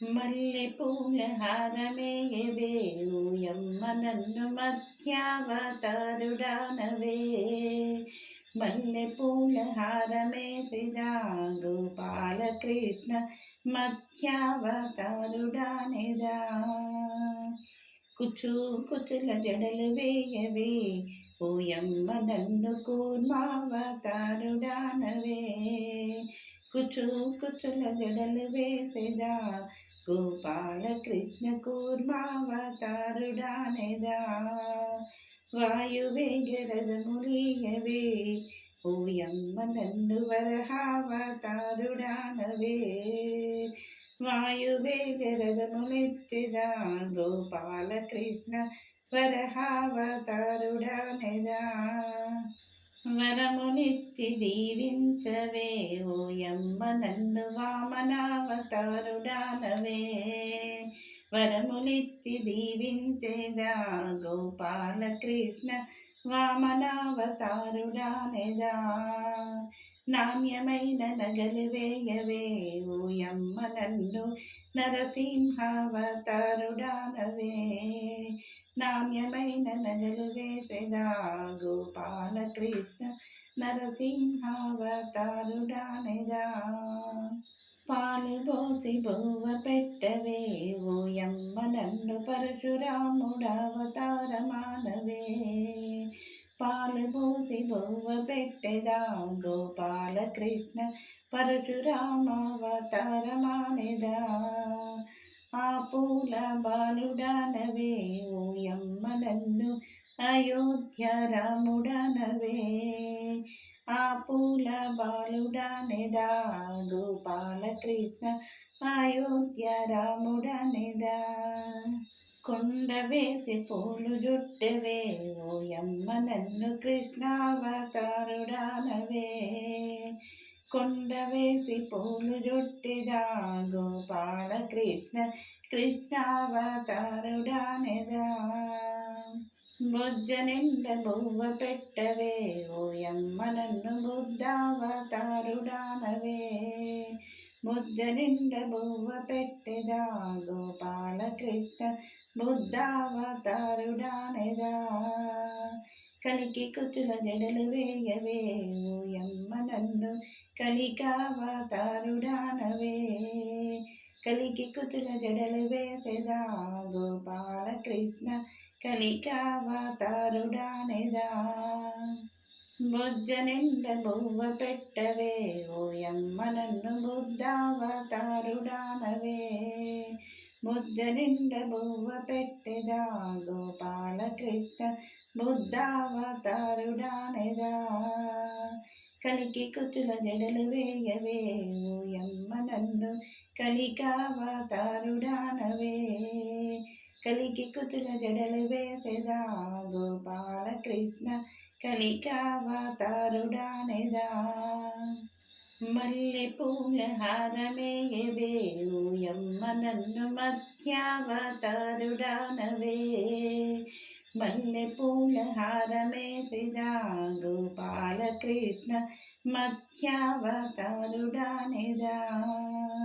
మల్లె పూల హారమేయవే ఎమ్మ నన్ను మధ్యావతారుడానవే మల్లె పూల హారమేసిదా గోపాలకృష్ణ మధ్యావతారుడానిదా కుచు కుచుల జడలు వేయవే ఓయమ్మ నన్ను కూర్మావతారుడానవే కుచు కుచుల జడలు వేసేదా గోపాలకృష్ణ కూర్మావతారుడానేదా వాయువేగరథములీయవే ఓయమ్మ నన్ను వరహావతారుడానవే వాయువేగరథములెత్తెదా గోపాలకృష్ణ వరహావతారుడానేదా వరమునిచ్చి దీవించవే ఓయమ్మ నన్ను వామనావతారుడానవే వరమునిచ్చి దీవించేదా గోపాలకృష్ణ వామనావతారుడానేదా. నాణ్యమైన నగలు వేయవే ఓయమ్మ నన్ను నరసింహావతారుడానవే నాణ్యమైన నగలు వేసెదా గోపాలకృష్ణ నరసింహావతారుడానిదా పాలు పోసి బొవ్వ పెట్టవే ఓయమ్మ నన్ను పరశురాముడవతారమానవే పాలు పోసి బొవ్వ పెట్టెదా గోపాలకృష్ణ పరశురామావతారమానిదా ఆ పూల బాలుడానవే ఓయమ్మ నన్ను అయోధ్య రాముడానవే. ఆ పూల బాలుడనేదా గోపాలకృష్ణ అయోధ్య రాముడనేదా కొండ వేసి పూలు జుట్టవే ఓయమ్మ నన్ను కృష్ణావతారుడానవే. కొండ వేసి పూలు జుట్టిదా గోపాలకృష్ణ కృష్ణావతారుడానిదా బొజ్జ నిండ బువ్వ పెట్టవే ఓయమ్మ నన్ను బుద్ధావతారుడానవే బుద్ధ నిండ బువ్వ పెట్టెదా గోపాలకృష్ణ బుద్ధావతారుడానిదా కలికి కుచుల జడలు వేయవే ఓయమ్మ నన్ను కలికావతారుడానవే కలికి కుచుల జడలు వేతెదా గోపాల కృష్ణ కలికావతారుడానిదా బుద్ధ నిండ బువ్వ పెట్టవే ఓయమ్మ నన్ను బుద్ధావతారుడానవే బుద్ధ నిండ బువ్వ పెట్టెదా గోపాలకృష్ణ బుద్ధావతారుడానిదా కలికి కుతుల జడలు వేయవే ఓయమ్మ నన్ను కలికావతారుడానవే కలికి కుతుల జడలు వేసెదా గోపాలకృష్ణ కలికావతారుడానిదా మల్లె పూల హారమేయవే ఓయమ్మ నన్ను మధ్యావతారుడానవే. మల్లె పూల హారమేసిదా గోపాలకృష్ణ మధ్యావతారుడానిదా.